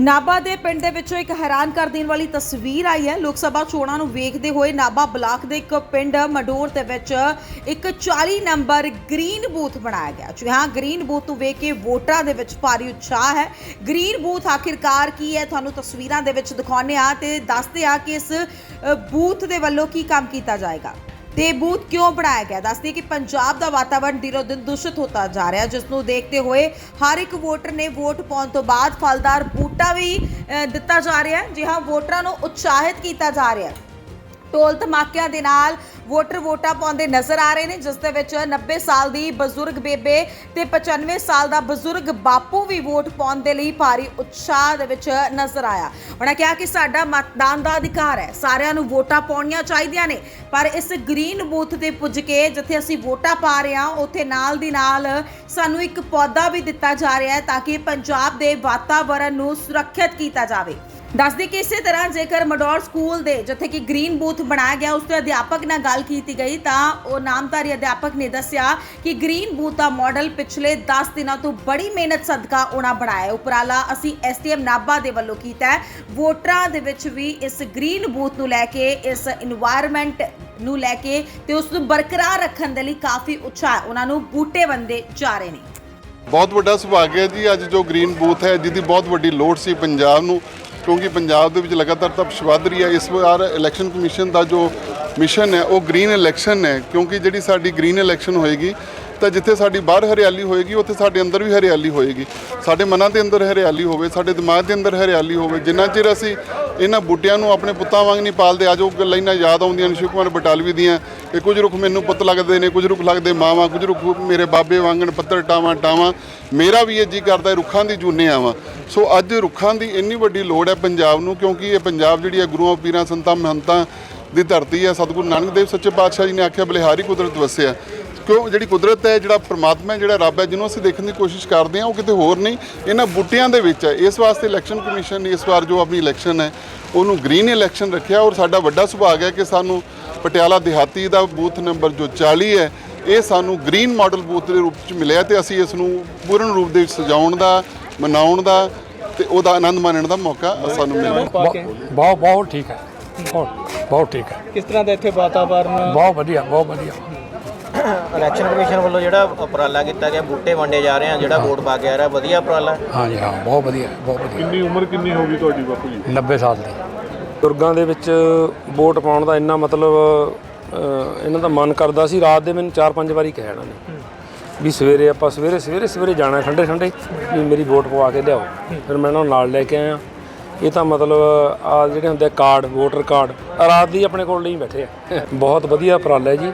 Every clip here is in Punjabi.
ਨਾਭਾ ਦੇ ਪਿੰਡ ਦੇ ਵਿੱਚੋਂ ਇੱਕ ਹੈਰਾਨ ਕਰ ਦੇਣ ਵਾਲੀ ਤਸਵੀਰ ਆਈ ਹੈ। ਲੋਕ ਸਭਾ ਚੋਣਾਂ ਨੂੰ ਵੇਖਦੇ ਹੋਏ ਨਾਭਾ ਬਲਾਕ ਦੇ ਇੱਕ ਪਿੰਡ ਮਡੋਰ ਦੇ ਵਿੱਚ ਇੱਕ 40 ਨੰਬਰ ਗ੍ਰੀਨ ਬੂਥ ਬਣਾਇਆ ਗਿਆ। ਜੀ ਹਾਂ, ਗ੍ਰੀਨ ਬੂਥ ਨੂੰ ਵੇਖ ਕੇ ਵੋਟਰਾਂ ਦੇ ਵਿੱਚ ਭਾਰੀ ਉਤਸ਼ਾਹ ਹੈ। ਗ੍ਰੀਨ ਬੂਥ ਆਖਿਰਕਾਰ ਕੀ ਹੈ? ਤੁਹਾਨੂੰ ਤਸਵੀਰਾਂ ਦੇ ਵਿੱਚ ਦਿਖਾਉਂਦੇ ਆ ਤੇ ਦੱਸਦੇ ਆ ਕਿ ਇਸ ਬੂਥ ਦੇ ਵੱਲੋਂ ਕੀ ਕੰਮ ਕੀਤਾ ਜਾਏਗਾ। ਤੇ ਇਹ ਬੂਥ ਕਿਉਂ ਬਣਾਇਆ ਗਿਆ? ਦੱਸਦੀ ਕਿ ਪੰਜਾਬ ਦਾ ਵਾਤਾਵਰਣ ਦਿਨੋ ਦਿਨ ਦੂਸ਼ਿਤ ਹੁੰਦਾ ਜਾ ਰਿਹਾ। ਜਿਸ ਨੂੰ ਦੇਖਦੇ ਹੋਏ ਹਰ ਇੱਕ ਵੋਟਰ ਨੇ ਵੋਟ ਪਾਉਣ ਤੋਂ ਬਾਅਦ ਫਲਦਾਰ ਬੂਟਾ ਵੀ ਦਿੱਤਾ ਜਾ ਰਿਹਾ ਹੈ। ਜੀ ਹਾਂ, ਵੋਟਰਾਂ ਨੂੰ ਉਤਸ਼ਾਹਿਤ ਕੀਤਾ ਜਾ ਰਿਹਾ ਹੈ। ਟੋਲ ਧਮਾਕਿਆਂ ਦੇ ਨਾਲ ਵੋਟਰ ਵੋਟਾਂ ਪਾਉਂਦੇ ਨਜ਼ਰ ਆ ਰਹੇ ਨੇ, ਜਿਸ ਦੇ ਵਿੱਚ 90 ਸਾਲ ਦੀ ਬਜ਼ੁਰਗ ਬੇਬੇ ਤੇ 95 ਸਾਲ ਦਾ ਬਜ਼ੁਰਗ ਬਾਪੂ ਵੀ ਵੋਟ ਪਾਉਣ ਦੇ ਲਈ ਭਾਰੀ ਉਤਸ਼ਾਹ ਦੇ ਵਿੱਚ ਨਜ਼ਰ ਆਇਆ। ਉਹਨਾਂ ਕਿਹਾ ਕਿ ਸਾਡਾ ਮਤਦਾਨ ਦਾ ਅਧਿਕਾਰ ਹੈ, ਸਾਰਿਆਂ ਨੂੰ ਵੋਟਾਂ ਪਾਉਣੀਆਂ ਚਾਹੀਦੀਆਂ ਨੇ, ਪਰ ਇਸ ਗ੍ਰੀਨ ਬੂਥ ਤੇ ਪੁੱਜ ਕੇ ਜਿੱਥੇ ਅਸੀਂ ਵੋਟਾਂ ਪਾ ਰਹੇ ਹਾਂ, ਉੱਥੇ ਨਾਲ ਦੀ ਨਾਲ ਸਾਨੂੰ ਇੱਕ ਪੌਦਾ ਵੀ ਦਿੱਤਾ ਜਾ ਰਿਹਾ ਹੈ ਤਾਂ ਕਿ ਪੰਜਾਬ ਦੇ ਵਾਤਾਵਰਣ ਨੂੰ ਸੁਰੱਖਿਅਤ ਕੀਤਾ ਜਾਵੇ। ਦੱਸਦੇ ਕਿ ਇਸੇ ਤਰ੍ਹਾਂ ਜੇਕਰ ਮਡੌਰ ਸਕੂਲ ਦੇ ਜਿੱਥੇ ਕਿ ਗ੍ਰੀਨ ਬੂਥ ਬਣਾਇਆ ਗਿਆ, ਉਸ ਤੇ ਅਧਿਆਪਕ ਨਾਲ ਗੱਲ ਕੀਤੀ ਗਈ, ਤਾਂ ਉਹ ਨਾਮਧਾਰੀ ਅਧਿਆਪਕ ਨੇ ਦੱਸਿਆ ਕਿ ਗ੍ਰੀਨ ਬੂਥ ਦਾ ਮਾਡਲ ਪਿਛਲੇ 10 ਦਿਨਾਂ ਤੋਂ ਬੜੀ ਮਿਹਨਤ ਸਦਕਾ ਉਹਨਾਂ ਬਣਾਇਆ ਉਪਰਾਲਾ ਅਸੀਂ ਐਸਟੀਐਮ ਨਾਬਾ ਦੇ ਵੱਲੋਂ ਕੀਤਾ ਵੋਟਰਾਂ ਦੇ ਵਿੱਚ ਵੀ ਇਸ ਗ੍ਰੀਨ ਬੂਥ ਨੂੰ ਲੈ ਕੇ, ਇਸ এনवायरमेंट ਨੂੰ ਲੈ ਕੇ ਤੇ ਉਸ ਨੂੰ ਬਰਕਰਾਰ ਰੱਖਣ ਦੇ ਲਈ ਕਾਫੀ ਉੱਚਾ ਉਹਨਾਂ ਨੂੰ ਬੂਟੇ ਬੰਦੇ ਜਾ ਰਹੇ ਨੇ। ਬਹੁਤ ਵੱਡਾ ਸੁਭਾਗ ਹੈ ਜੀ। ਅੱਜ ਜੋ ਗ੍ਰੀਨ ਬੂਥ ਹੈ, ਜਿਹਦੀ ਬਹੁਤ ਵੱਡੀ ਲੋੜ ਸੀ ਪੰਜਾਬ ਨੂੰ ਕਿਉਂਕਿ ਪੰਜਾਬ ਦੇ ਵਿੱਚ ਲਗਾਤਾਰ ਤਪਸ਼ ਵੱਧ ਰਹੀ ਹੈ। ਇਸ ਵਾਰ ਇਲੈਕਸ਼ਨ ਕਮਿਸ਼ਨ ਦਾ ਜੋ ਮਿਸ਼ਨ ਹੈ, ਉਹ ਗ੍ਰੀਨ ਇਲੈਕਸ਼ਨ ਹੈ। ਕਿਉਂਕਿ ਜਿਹੜੀ ਸਾਡੀ ਗ੍ਰੀਨ ਇਲੈਕਸ਼ਨ ਹੋਏਗੀ, ਤਾਂ ਜਿੱਥੇ ਸਾਡੀ ਬਾਹਰ ਹਰਿਆਲੀ ਹੋਏਗੀ, ਉੱਥੇ ਸਾਡੇ ਅੰਦਰ ਵੀ ਹਰਿਆਲੀ ਹੋਏਗੀ। ਸਾਡੇ ਮਨਾਂ ਦੇ ਅੰਦਰ ਹਰਿਆਲੀ ਹੋਵੇ, ਸਾਡੇ ਦਿਮਾਗ ਦੇ ਅੰਦਰ ਹਰਿਆਲੀ ਹੋਵੇ। ਜਿੰਨਾ ਚਿਰ ਅਸੀਂ ਇਹਨਾਂ ਬੂਟਿਆਂ ਨੂੰ ਆਪਣੇ ਪੁੱਤਾਂ ਵਾਂਗ ਨਹੀਂ ਪਾਲਦੇ। ਅੱਜ ਉਹ ਲਾਈਨਾਂ ਯਾਦ ਆਉਂਦੀਆਂ ਨੇ, ਸ਼ਿਵ ਕੁਮਾਰ ਬਟਾਲਵੀ ਦੀਆਂ। ਕਿ ਕੁਝ ਰੁੱਖ ਮੈਨੂੰ ਪੁੱਤ ਲੱਗਦੇ ਨੇ, ਕੁਝ ਰੁੱਖ ਲੱਗਦੇ ਮਾਵਾਂ, ਕੁਝ ਰੁੱਖ ਮੇਰੇ ਬਾਬੇ ਵਾਂਗਣ ਪੱਤਰ ਟਾਵਾਂ ਟਾਵਾਂ। ਮੇਰਾ ਵੀ ਇਹ ਜੀ ਕਰਦਾ ਰੁੱਖਾਂ ਦੀ ਜੂਨੇ ਆਵਾਂ। ਸੋ ਅੱਜ ਰੁੱਖਾਂ ਦੀ ਇੰਨੀ ਵੱਡੀ ਲੋੜ ਹੈ ਪੰਜਾਬ ਨੂੰ, ਕਿਉਂਕਿ ਇਹ ਪੰਜਾਬ ਜਿਹੜੀ ਹੈ ਗੁਰੂਆਂ, ਪੀਰਾਂ, ਸੰਤਾਂ, ਮਹੰਤਾਂ ਦੀ ਧਰਤੀ ਹੈ। ਸਤਿਗੁਰੂ ਨਾਨਕ ਦੇਵ ਸੱਚੇ ਪਾਤਸ਼ਾਹ ਜੀ ਨੇ ਆਖਿਆ, ਬਲਿਹਾਰੀ ਕੁਦਰਤ ਵਸਿਆ। ਕਿਉਂ ਜਿਹੜੀ ਕੁਦਰਤ ਹੈ ਜਿਹੜਾ ਪ੍ਰਮਾਤਮਾ ਹੈ ਜਿਹੜਾ ਰੱਬ ਹੈ ਜਿਹਨੂੰ ਅਸੀਂ ਦੇਖਣ ਦੀ ਕੋਸ਼ਿਸ਼ ਕਰਦੇ ਹਾਂ ਉਹ ਕਿਤੇ ਹੋਰ ਨਹੀਂ। ਇਹਨਾਂ ਬੂਟਿਆਂ ਦੇ ਵਿੱਚ ਹੈ। ਇਸ ਵਾਸਤੇ ਇਲੈਕਸ਼ਨ ਕਮਿਸ਼ਨ ਨੇ ਇਸ ਵਾਰ ਜੋ ਆਪਣੀ ਇਲੈਕਸ਼ਨ ਹੈ ਉਹਨੂੰ ਗ੍ਰੀਨ ਇਲੈਕਸ਼ਨ ਰੱਖਿਆ। ਔਰ ਸਾਡਾ ਵੱਡਾ ਸੁਭਾਗ ਹੈ ਕਿ ਸਾਨੂੰ ਪਟਿਆਲਾ ਦਿਹਾਤੀ ਦਾ ਬੂਥ ਨੰਬਰ ਜੋ 40 ਹੈ ਇਹ ਸਾਨੂੰ ਗ੍ਰੀਨ ਮਾਡਲ ਬੂਥ ਦੇ ਰੂਪ ਵਿੱਚ ਮਿਲਿਆ ਤੇ ਅਸੀਂ ਇਸ ਨੂੰ ਪੂਰਨ ਰੂਪ ਦੇ ਵਿੱਚ ਸਜਾਉਣ ਦਾ ਮਨਾਉਣ ਦਾ ਤੇ ਉਹਦਾ ਆਨੰਦ ਮਾਣਨ ਦਾ ਮੌਕਾ ਸਾਨੂੰ ਮਿਲਿਆ। ਬਹੁਤ ਬਹੁਤ ਠੀਕ ਹੈ। ਬਹੁਤ ਬਹੁਤ ਠੀਕ ਹੈ। ਕਿਸ ਤਰ੍ਹਾਂ ਦਾ ਇੱਥੇ ਵਾਤਾਵਰਨ? ਬਹੁਤ ਵਧੀਆ ਬਹੁਤ ਵਧੀਆ। ਇਲੈਕਸ਼ਨ ਕਮਿਸ਼ਨ ਵੱਲੋਂ ਜਿਹੜਾ ਉਪਰਾਲਾ ਕੀਤਾ ਗਿਆ ਬੂਟੇ ਵੰਡੇ ਜਾ ਰਹੇ ਆ ਜਿਹੜਾ ਵੋਟ ਪਾ ਕੇ ਆ ਰਿਹਾ ਵਧੀਆ ਉਪਰਾਲਾ? ਹੈ। ਹਾਂਜੀ ਹਾਂ ਬਹੁਤ ਵਧੀਆ ਬਹੁਤ ਵਧੀਆ। ਕਿੰਨੀ ਉਮਰ ਕਿੰਨੀ ਹੋ ਗਈ ਤੁਹਾਡੀ ਬਾਪੂ ਜੀ? 90 ਸਾਲ ਦੀ। ਦੁਰਗਾਂ ਦੇ ਵਿੱਚ ਵੋਟ ਪਾਉਣ ਦਾ ਇੰਨਾ ਮਤਲਬ ਇਹਨਾਂ ਦਾ ਮਨ ਕਰਦਾ ਸੀ ਰਾਤ ਦੇ ਮੈਨੂੰ 4-5 ਵਾਰੀ ਕਿਹਾ ਇਹਨਾਂ ਨੇ। ਵੀ ਸਵੇਰੇ ਆਪਾਂ ਸਵੇਰੇ ਸਵੇਰੇ ਸਵੇਰੇ ਜਾਣਾ ਠੰਡੇ ਠੰਡੇ ਵੀ ਮੇਰੀ ਵੋਟ ਪਵਾ ਕੇ ਲਿਆਓ। ਫਿਰ ਮੈਂ ਇਹਨਾਂ ਨੂੰ ਨਾਲ ਲੈ ਕੇ ਆਇਆ। ਇਹ ਤਾਂ ਮਤਲਬ ਆ ਜਿਹੜੇ ਹੁੰਦੇ ਆ ਕਾਰਡ ਵੋਟਰ ਕਾਰਡ ਰਾਤ ਦੀ ਆਪਣੇ ਕੋਲ ਲਈ ਬੈਠੇ। ਆ ਬਹੁਤ ਵਧੀਆ ਉਪਰਾਲਾ ਹੈ ਜੀ।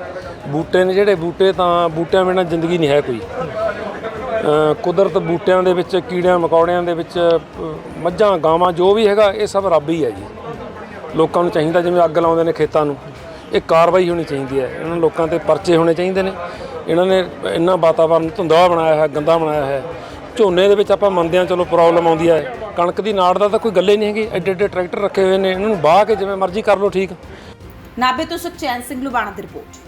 ਬੂਟੇ ਨੇ ਜਿਹੜੇ ਬੂਟੇ ਤਾਂ ਬੂਟਿਆਂ ਬਿਨਾਂ ਜ਼ਿੰਦਗੀ ਨਹੀਂ ਹੈ ਕੋਈ। ਕੁਦਰਤ ਬੂਟਿਆਂ ਦੇ ਵਿੱਚ, ਕੀੜਿਆਂ ਮਕੌੜਿਆਂ ਦੇ ਵਿੱਚ ਮੱਝਾਂ, ਗਾਵਾਂ, ਜੋ ਵੀ ਹੈਗਾ, ਇਹ ਸਭ ਰੱਬ ਹੀ ਹੈ ਜੀ। ਲੋਕਾਂ ਨੂੰ ਚਾਹੀਦਾ ਜਿਵੇਂ ਅੱਗ ਲਾਉਂਦੇ ਨੇ ਖੇਤਾਂ ਨੂੰ, ਇਹ ਕਾਰਵਾਈ ਹੋਣੀ ਚਾਹੀਦੀ ਹੈ। ਇਹਨਾਂ ਲੋਕਾਂ ਤੇ ਪਰਚੇ ਹੋਣੇ ਚਾਹੀਦੇ ਨੇ। ਇਹਨਾਂ ਨੇ ਇੰਨਾ ਵਾਤਾਵਰਨ ਧੁੰਦਾ ਬਣਾਇਆ ਹੈ, ਗੰਦਾ ਬਣਾਇਆ ਹੈ। ਝੋਨੇ ਦੇ ਵਿੱਚ ਆਪਾਂ ਮੰਨਦੇ ਹਾਂ, ਚਲੋ ਪ੍ਰੋਬਲਮ ਆਉਂਦੀ ਹੈ। ਕਣਕ ਦੀ ਨਾੜ ਦਾ ਤਾਂ ਕੋਈ ਗੱਲੇ ਨਹੀਂ ਹੈਗੀ। ਐਡੇ ਐਡੇ ਟਰੈਕਟਰ ਰੱਖੇ ਹੋਏ ਨੇ। ਇਹਨਾਂ ਨੂੰ ਬਾਹ ਕੇ ਜਿਵੇਂ ਮਰਜ਼ੀ ਕਰ ਲਓ ਠੀਕ। ਨਾਭੇ ਤੋਂ ਸੁਖਚੈਨ ਸਿੰਘ ਲੁਬਾਣਾ ਦੀ ਰਿਪੋਰਟ।